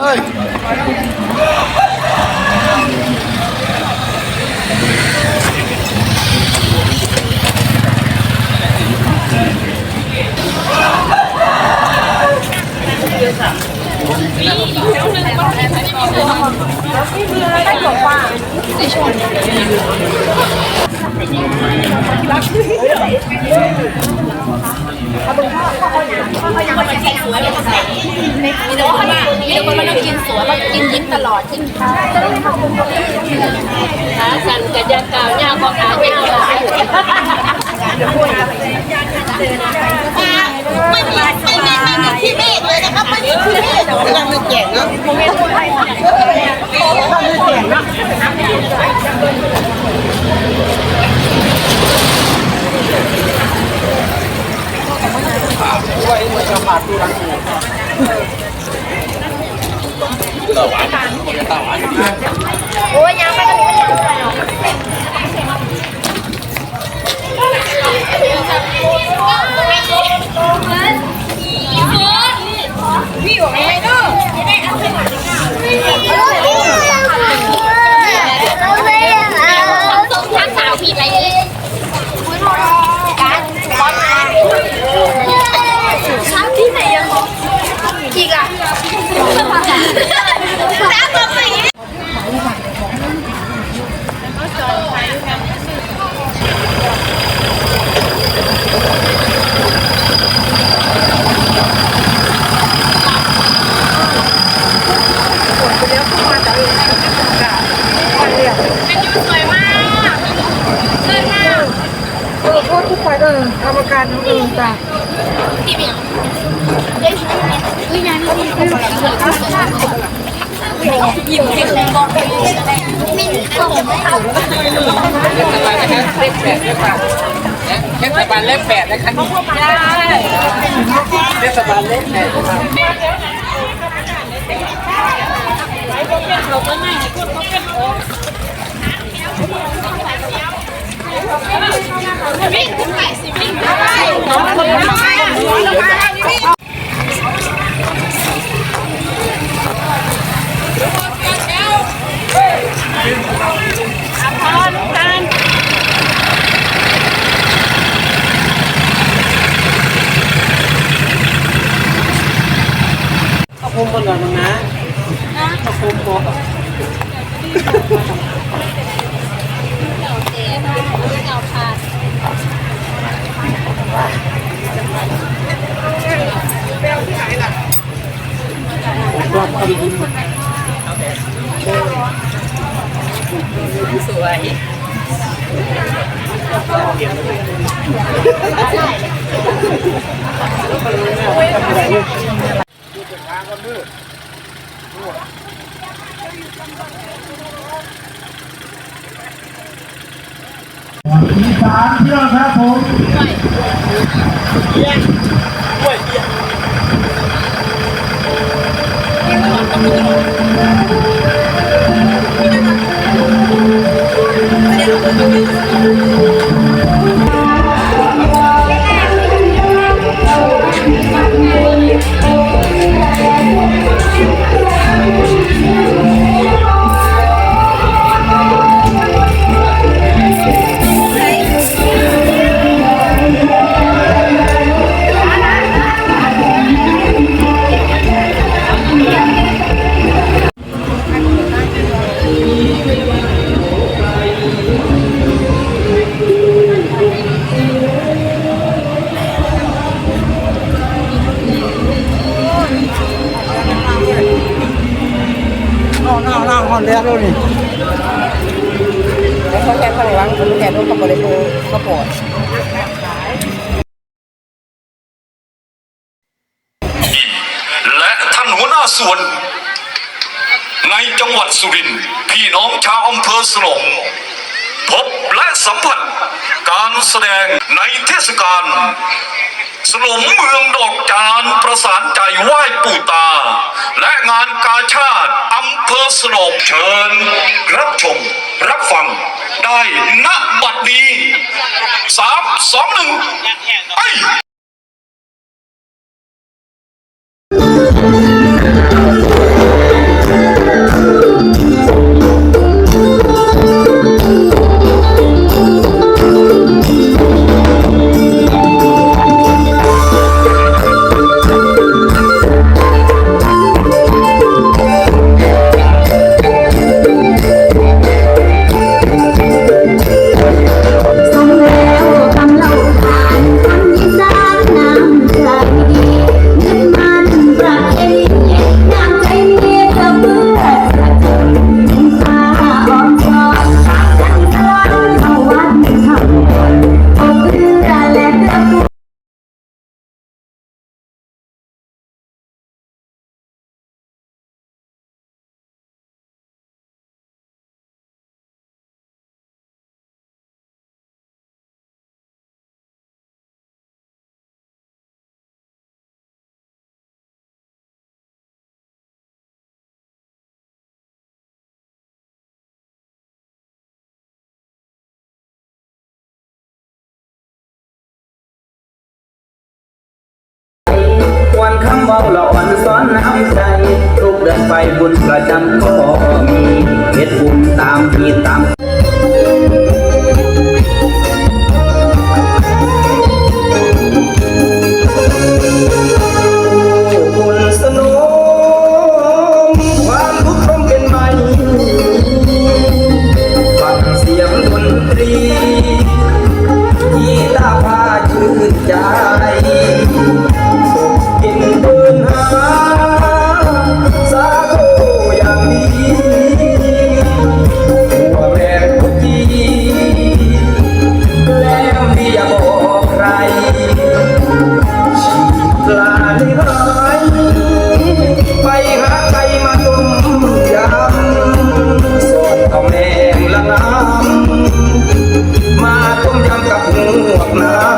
เฮ้ย มีแต่คนว่ามีแต่คนว่าต้องกินสวยต้องกินยิ้มต ลอดขึ้นขาสั่นกระยากาวย่าก็ขาย่าหลายไม่มีไม่มีไม่มีที่เมฆเลยนะครับไม่มีที่เมฆกำลังนึกแก่งเนาะไว้มันจะมาดูหลัง ต่อหวานต่อหวานโอ้ยยังไม่ต้อง ต้องทักสาวผิดอะไรนี่การร้อนมาครับที่ไหนยังอีกอะน้ำมันไหน เออโทษทุกฝ่ายเออกรรมการเออจ้ะที่เบียงเฮ้ยวิญญาณนี่คือยิ้มเห็นกองไปไม่หนีเข้าไม่เข้าเทศบาลนะครับเลขแปดด้วยค่ะเทศบาลเลขแปดนะครับเทศบาลเลขแปดครับ วิ่งขึ้นไปสิวิ่งไปน้องคนน้อยลงมาพอลูกตาล ข้าวโพดบนหน่อยมั้งนะข้าวโพดบน เอาเจ๊เอาขาด สวย สามเที่ยวครับผมน้ องน้องน้องคนเรียกด้วยนี่แล้วเขาแค่ข้างหลังเขาแค่รถขับบริโภคก็ปลอดและท่านหัวหน้าส่วน ในจังหวัดสุรินทร์พี่น้องชาวอำเภอสนม พบและสัมผัส การแสดงในเทศกาลสลมเมืองดอกจานประสานใจไหว้ปู่ตา และงานกาชาติอำเภอสนมเชิญ รับชม รับฟัง ได้ณบัดนี้สามสองหนึ่งไป เฝ้าหลอันซ้อนน้ำใจ ทุกเดือนไปบุญประจำก็มีเฮ็ดบุญตามมีตาม กับงวกน้ำ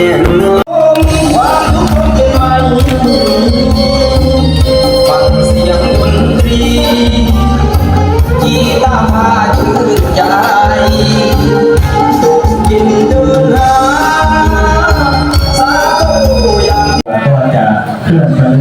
in the